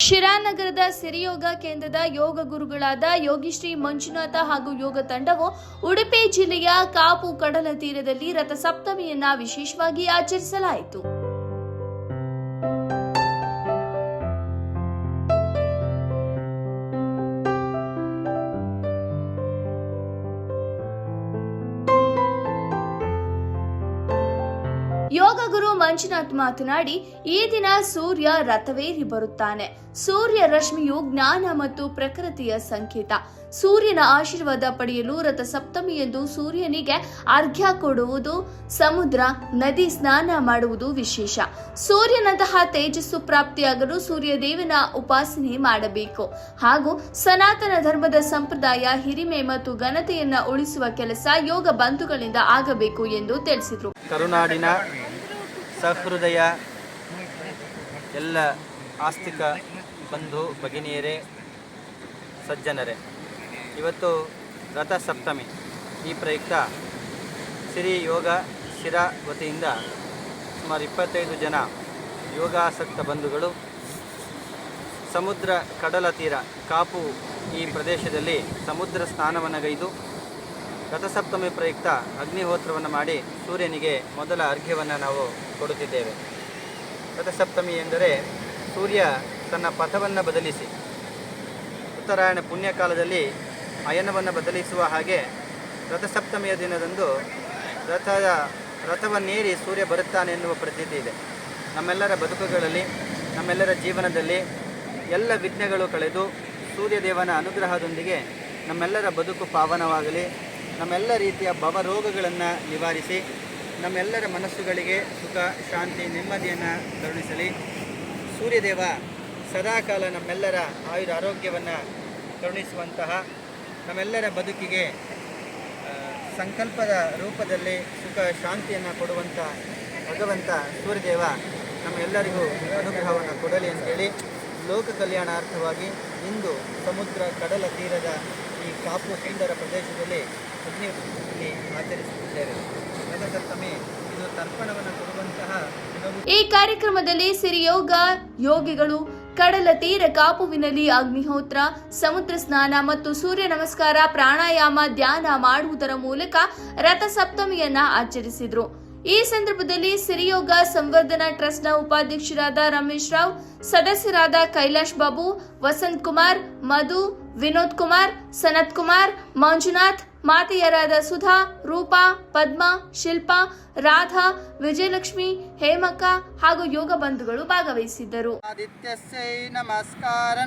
ಶಿರಾನಗರದ ಸಿರಿಯೋಗ ಕೇಂದ್ರದ ಯೋಗ ಗುರುಗಳಾದ ಯೋಗಿಶ್ರೀ ಮಂಜುನಾಥ ಹಾಗೂ ಯೋಗ ತಂಡವು ಉಡುಪಿ ಜಿಲ್ಲೆಯ ಕಾಪು ಕಡಲ ತೀರದಲ್ಲಿ ರಥಸಪ್ತಮಿಯನ್ನ ವಿಶೇಷವಾಗಿ ಆಚರಿಸಲಾಯಿತು. ಯೋಗ ಗುರು ಮಂಜುನಾಥ್ ಮಾತನಾಡಿ, ಈ ದಿನ ಸೂರ್ಯ ರಥವೇರಿ ಬರುತ್ತಾನೆ. ಸೂರ್ಯ ರಶ್ಮಿಯು ಜ್ಞಾನ ಮತ್ತು ಪ್ರಕೃತಿಯ ಸಂಕೇತ. ಸೂರ್ಯನ ಆಶೀರ್ವಾದ ಪಡೆಯಲು ರಥ ಸಪ್ತಮಿ ಎಂದು ಸೂರ್ಯನಿಗೆ ಅರ್ಘ್ಯ ಕೊಡುವುದು, ಸಮುದ್ರ, ನದಿ ಸ್ನಾನ ಮಾಡುವುದು ವಿಶೇಷ. ಸೂರ್ಯನಂತಹ ತೇಜಸ್ಸು ಪ್ರಾಪ್ತಿಯಾಗಲು ಸೂರ್ಯದೇವನ ಉಪಾಸನೆ ಮಾಡಬೇಕು. ಹಾಗೂ ಸನಾತನ ಧರ್ಮದ ಸಂಪ್ರದಾಯ, ಹಿರಿಮೆ ಮತ್ತು ಘನತೆಯನ್ನ ಉಳಿಸುವ ಕೆಲಸ ಯೋಗ ಬಂಧುಗಳಿಂದ ಆಗಬೇಕು ಎಂದು ತಿಳಿಸಿದರು. ಕರುನಾಡಿನ ಸಹೃದಯ ಎಲ್ಲ ಆಸ್ತಿಕ ಬಂಧು ಭಗಿನಿಯರೇ, ಸಜ್ಜನರೇ. ಇವತ್ತು ರಥಸಪ್ತಮಿ. ಈ ಪ್ರಯುಕ್ತ ಸಿರಿ ಯೋಗ ಶಿರ ವತಿಯಿಂದ ಸುಮಾರು ಇಪ್ಪತ್ತೈದು ಜನ ಯೋಗಾಸಕ್ತ ಬಂಧುಗಳು ಸಮುದ್ರ ಕಡಲ ತೀರ ಕಾಪು ಈ ಪ್ರದೇಶದಲ್ಲಿ ಸಮುದ್ರ ಸ್ನಾನವನ್ನು ಗೈದು ರಥಸಪ್ತಮಿ ಪ್ರಯುಕ್ತ ಅಗ್ನಿಹೋತ್ರವನ್ನು ಮಾಡಿ ಸೂರ್ಯನಿಗೆ ಮೊದಲ ಅರ್ಘ್ಯವನ್ನು ನಾವು ಕೊಡುತ್ತಿದ್ದೇವೆ. ರಥಸಪ್ತಮಿ ಎಂದರೆ ಸೂರ್ಯ ತನ್ನ ಪಥವನ್ನು ಬದಲಿಸಿ, ಉತ್ತರಾಯಣ ಪುಣ್ಯಕಾಲದಲ್ಲಿ ಅಯನವನ್ನು ಬದಲಿಸುವ ಹಾಗೆ ರಥಸಪ್ತಮಿಯ ದಿನದಂದು ರಥದ ರಥವನ್ನೇರಿ ಸೂರ್ಯ ಬರುತ್ತಾನೆ ಎನ್ನುವ ಪ್ರತೀತಿ ಇದೆ. ನಮ್ಮೆಲ್ಲರ ಬದುಕುಗಳಲ್ಲಿ, ನಮ್ಮೆಲ್ಲರ ಜೀವನದಲ್ಲಿ ಎಲ್ಲ ವಿಘ್ನಗಳು ಕಳೆದು ಸೂರ್ಯದೇವನ ಅನುಗ್ರಹದೊಂದಿಗೆ ನಮ್ಮೆಲ್ಲರ ಬದುಕು ಪಾವನವಾಗಲಿ ನಮ್ಮೆಲ್ಲ ರೀತಿಯ ಭವರೋಗಗಳನ್ನು ನಿವಾರಿಸಿ ನಮ್ಮೆಲ್ಲರ ಮನಸ್ಸುಗಳಿಗೆ ಸುಖ, ಶಾಂತಿ, ನೆಮ್ಮದಿಯನ್ನು ಕರುಣಿಸಲಿ ಸೂರ್ಯದೇವ ಸದಾಕಾಲ ನಮ್ಮೆಲ್ಲರ ಆಯುರ ಆರೋಗ್ಯವನ್ನು ಕರುಣಿಸುವಂತಹ ನಮ್ಮೆಲ್ಲರ ಬದುಕಿಗೆ ಸಂಕಲ್ಪದ ರೂಪದಲ್ಲಿ ಸುಖ, ಶಾಂತಿಯನ್ನು ಕೊಡುವಂಥ ಭಗವಂತ ಸೂರ್ಯದೇವ ನಮ್ಮೆಲ್ಲರಿಗೂ ಅನುಗ್ರಹವನ್ನು ಕೊಡಲಿ ಅಂತೇಳಿ ಲೋಕ ಕಲ್ಯಾಣಾರ್ಥವಾಗಿ ಇಂದು ಸಮುದ್ರ ಕಡಲ ತೀರದ ಈ ಕಾಪು ಸುಂದರ ಪ್ರದೇಶದಲ್ಲಿ ಅಗ್ನಿ ಇಲ್ಲಿ ಆಚರಿಸುತ್ತಿದ್ದೇವೆ ರಥಸಪ್ತಮಿ ಇದು ತರ್ಪಣವನ್ನು ಕೊಡುವಂತಹ ಈ ಕಾರ್ಯಕ್ರಮದಲ್ಲಿ ಸಿರಿಯೋಗ ಯೋಗಿಗಳು, ಕಡಲ ತೀರ ಕಾಪುವಿನಲ್ಲಿ ಅಗ್ನಿಹೋತ್ರ, ಸಮುದ್ರ ಸ್ನಾನ ಮತ್ತು ಸೂರ್ಯ ನಮಸ್ಕಾರ, ಪ್ರಾಣಾಯಾಮ, ಧ್ಯಾನ ಮಾಡುವುದರ ಮೂಲಕ ರಥಸಪ್ತಮಿಯನ್ನ ಆಚರಿಸಿದ್ರು. ಈ ಸಂದರ್ಭದಲ್ಲಿ ಸಿರಿಯೋಗ ಸಂವರ್ಧನಾ ಟ್ರಸ್ಟ್ನ ಉಪಾಧ್ಯಕ್ಷರಾದ ರಮೇಶ್ ರಾವ್ ಸದಸ್ಯರಾದ ಕೈಲಾಶ್ ಬಾಬು ವಸಂತ್ ಕುಮಾರ್ ಮಧು ವಿನೋದ್ ಕುಮಾರ್ ಸನತ್ ಕುಮಾರ್ ಮಂಜುನಾಥ್ ಮಾತೆಯರಾದ ಸುಧಾ ರೂಪಾ ಪದ್ಮ ಶಿಲ್ಪಾ ರಾಧಾ ವಿಜಯಲಕ್ಷ್ಮಿ ಹೇಮಕ್ಕ ಹಾಗೂ ಯೋಗ ಬಂಧುಗಳು ಭಾಗವಹಿಸಿದ್ದರು. ನಮಸ್ಕಾರ.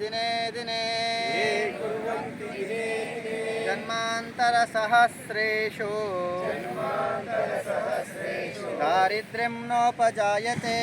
ದಿನೇ ದಿನೇ जन्मान्तरसहस्रेषु। दारिद्र्यं नोपजायते।